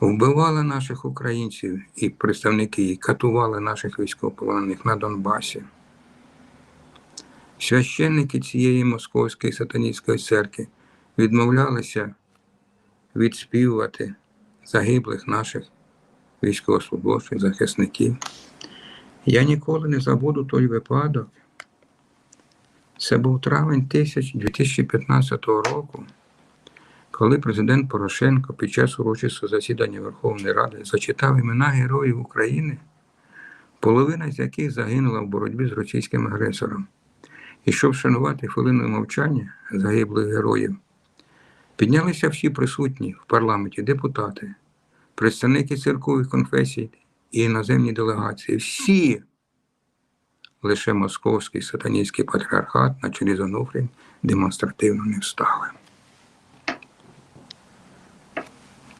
вбивали наших українців і представники, і катували наших військовополонених на Донбасі. Священники цієї московської сатаністської церкви відмовлялися відспівувати загиблих наших військовослужбовців, захисників. Я ніколи не забуду той випадок. Це був травень 2015 року, коли президент Порошенко під час урочистого засідання Верховної Ради зачитав імена героїв України, половина з яких загинула в боротьбі з російським агресором. І щоб вшанувати хвилиною мовчання загиблих героїв, піднялися всі присутні в парламенті депутати, представники церкових конфесій і іноземні делегації. Всі лише московський сатаністський патріархат на чолі з Онуфрієм демонстративно не встали.